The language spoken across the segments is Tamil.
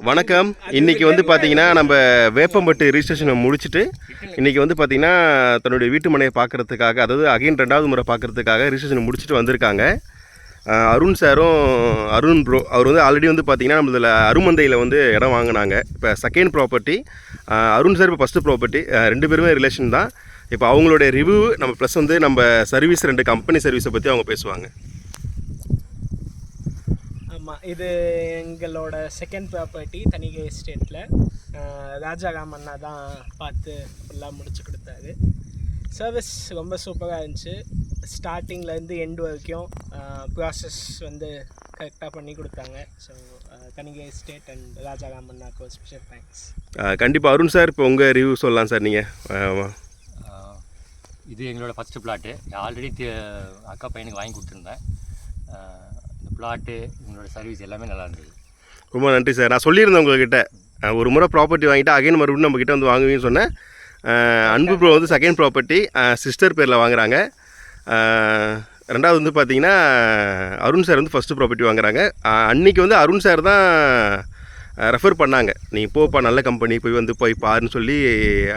வணக்கம். இன்றைக்கி வந்து பார்த்தீங்கன்னா நம்ம வேப்பம்பட்டு ரிஜிஸ்ட்ரேஷனை முடிச்சுட்டு இன்றைக்கி வந்து பார்த்தீங்கன்னா தன்னுடைய வீட்டு மனையை பார்க்குறதுக்காக அதாவது அகைன் ரெண்டாவது முறை பார்க்குறதுக்காக ரிஜிஸ்ட்ரேஷன் முடிச்சுட்டு வந்திருக்காங்க. அருண் சாரும் அருண் ப்ரோ அவர் வந்து ஆல்ரெடி வந்து பார்த்தீங்கன்னா நம்மளதில் அருமந்தையில் வந்து இடம் வாங்கினாங்க. இப்போ செகண்ட் ப்ராப்பர்ட்டி அருண் சார் இப்போ ஃபஸ்ட்டு ப்ராப்பர்ட்டி ரெண்டு பேருமே ரிலேஷன் தான். இப்போ அவங்களுடைய ரிவ்யூ நம்ம ப்ளஸ் வந்து நம்ம சர்வீஸ் ரெண்டு கம்பெனி சர்வீஸை பற்றி அவங்க பேசுவாங்க. ஆமாம் இது எங்களோட செகண்ட் ப்ராப்பர்ட்டி தனிகை எஸ்டேட்டில் ராஜாராம் அண்ணா தான் பார்த்து ஃபுல்லாக முடிச்சு கொடுத்தாரு. சர்வீஸ் ரொம்ப சூப்பராக இருந்துச்சு. ஸ்டார்டிங்லேருந்து எண்டு வரைக்கும் ப்ராசஸ் வந்து கரெக்டாக பண்ணி கொடுத்தாங்க. So Thanigai estate and Rajaram அண்ணாக்கு ஒரு ஸ்பெஷல் தேங்க்ஸ் கண்டிப்பாக அருண் சார் இப்போ உங்கள் ரிவ்யூ சொல்லலாம் சார் நீங்கள் இது எங்களோட ஃபஸ்ட்டு பிளாட்டு ஆல்ரெடி அக்கா பையனுக்கு வாங்கி கொடுத்துருந்தேன். பிளாட்டு உங்களோட சர்வீஸ் எல்லாமே நல்லா இருந்தது. ரொம்ப நன்றி சார். நான் சொல்லியிருந்தேன் உங்ககிட்ட ஒரு முறை ப்ராப்பர்ட்டி வாங்கிட்டு அகைன் மறுபடியும் நம்ம கிட்ட வந்து வாங்குவீங்கன்னு சொன்னேன். அன்பு ப்ரோ வந்து செகண்ட் ப்ராப்பர்ட்டி சிஸ்டர் பேரில் வாங்குறாங்க. ரெண்டாவது வந்து பார்த்தீங்கன்னா அருண் சார் வந்து ஃபஸ்ட்டு ப்ராப்பர்ட்டி வாங்குறாங்க. அஹ் அன்னைக்கு வந்து அருண் சார் தான் ரெஃபர் பண்ணாங்க. நீ போப்பா நல்ல கம்பெனி போய் வந்து போய் பாருன்னு சொல்லி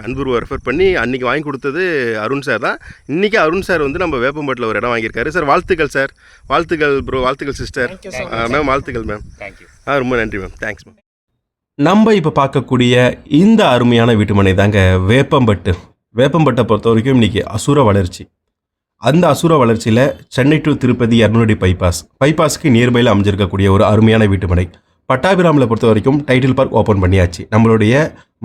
அன்புருவை ரெஃபர் பண்ணி அன்றைக்கி வாங்கி கொடுத்தது அருண் சார் தான். இன்றைக்கி அருண் சார் வந்து நம்ம வேப்பம்பட்டில் ஒரு இடம் வாங்கியிருக்காரு. சார் வாழ்த்துக்கள் சார் வாழ்த்துக்கள் ப்ரோ வாழ்த்துக்கள் சிஸ்டர் மேம் வாழ்த்துக்கள் மேம் ஆ ரொம்ப நன்றி மேம் தேங்க்ஸ் மேம் நம்ம இப்போ பார்க்கக்கூடிய இந்த அருமையான வீட்டுமனை தாங்க வேப்பம்பட்டு. வேப்பம்பட்டை பொறுத்த வரைக்கும் இன்னைக்கு அசுர வளர்ச்சி. அந்த அசுர வளர்ச்சியில் சென்னை டு திருப்பதி இரநூறு பைபாஸ் பைபாஸ்க்கு நியர்பையில் அமைஞ்சிருக்கக்கூடிய ஒரு அருமையான வீட்டுமனை. பட்டாபிராமில் பொறுத்த வரைக்கும் டைட்டில் பார்க் ஓப்பன் பண்ணியாச்சு. நம்மளுடைய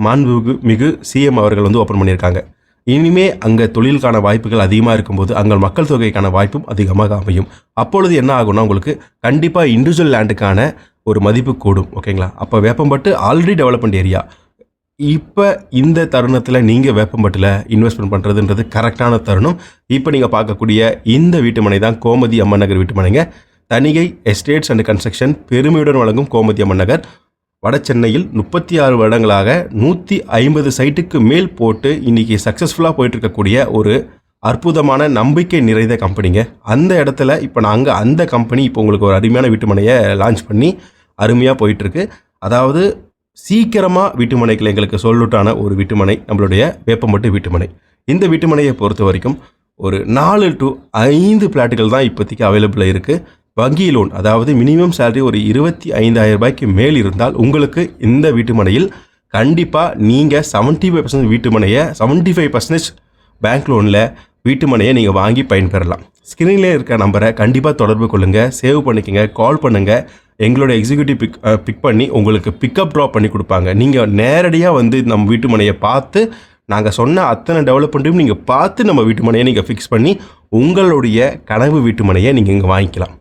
மாண்புமிகு மிகு சிஎம் அவர்கள் வந்து ஓப்பன் பண்ணியிருக்காங்க. இனிமே அங்கே தொழிலுக்கான வாய்ப்புகள் அதிகமாக இருக்கும்போது அங்கே மக்கள் தொகைக்கான வாய்ப்பும் அதிகமாக அமையும். அப்பொழுது என்ன ஆகும்னா உங்களுக்கு கண்டிப்பாக இண்டிவிஜுவல் லேண்டுக்கான ஒரு மதிப்பு கூடும் ஓகேங்களா அப்போ வேப்பம்பட்டு ஆல்ரெடி டெவலப்மெண்ட் ஏரியா இப்போ இந்த தருணத்தில் நீங்கள் வேப்பம்பட்டில் இன்வெஸ்ட்மெண்ட் பண்ணுறதுன்றது கரெக்டான தருணம். இப்போ நீங்கள் பார்க்கக்கூடிய இந்த வீட்டுமனை தான் கோமதி அம்மன் நகர் வீட்டுமனைங்க தனிகை எஸ்டேட்ஸ் அண்ட் கன்ஸ்ட்ரக்ஷன் பெருமையுடன் வழங்கும் கோமதி அம்மன் நகர். வட சென்னையில் முப்பத்தி ஆறு வருடங்களாக நூற்றி ஐம்பது சைட்டுக்கு மேல் போட்டு இன்னைக்கு சக்ஸஸ்ஃபுல்லாக போயிட்டுருக்கக்கூடிய ஒரு அற்புதமான நம்பிக்கை நிறைந்த கம்பெனிங்க அந்த இடத்துல இப்போ நாங்கள் அந்த கம்பெனி இப்போ உங்களுக்கு ஒரு அருமையான வீட்டுமனையை லான்ச் பண்ணி அருமையாக போயிட்டுருக்கு. அதாவது சீக்கிரமாக வீட்டுமனைகள் எங்களுக்கு சொல்லுட்டான ஒரு வீட்டுமனை நம்மளுடைய வேப்பம்பட்டு வீட்டுமனை. இந்த வீட்டுமனையை பொறுத்த வரைக்கும் ஒரு நாலு டு ஐந்து பிளாட்டுகள் தான் இப்போதைக்கு அவைலபிளாக இருக்குது வங்கி லோன் அதாவது மினிமம் சேலரி ஒரு இருபத்தி ஐந்தாயிரம் ரூபாய்க்கு மேல் இருந்தால் உங்களுக்கு இந்த வீட்டுமனையில் கண்டிப்பாக நீங்கள் செவன்ட்டி ஃபைவ் பர்சன்ட் வீட்டுமனையை செவன்ட்டி ஃபைவ் பர்சன்டேஜ் பேங்க் லோனில் வீட்டுமனையை நீங்கள் வாங்கி பயன்பெறலாம். ஸ்க்ரீனில் இருக்க நம்பரை கண்டிப்பாக தொடர்பு கொள்ளுங்கள் சேவ் பண்ணிக்கங்க கால் பண்ணுங்கள் எங்களோட எக்ஸிக்யூட்டிவ் பிக் பிக் பண்ணி உங்களுக்கு பிக்கப் ட்ராப் பண்ணி கொடுப்பாங்க. நீங்கள் நேரடியாக வந்து நம்ம வீட்டுமனையை பார்த்து நாங்கள் சொன்ன அத்தனை டெவலப்மெண்ட்டையும் நீங்கள் பார்த்து நம்ம வீட்டுமனையை நீங்கள் ஃபிக்ஸ் பண்ணி உங்களுடைய கனவு வீட்டுமனையை நீங்கள் இங்கே வாங்கிக்கலாம்.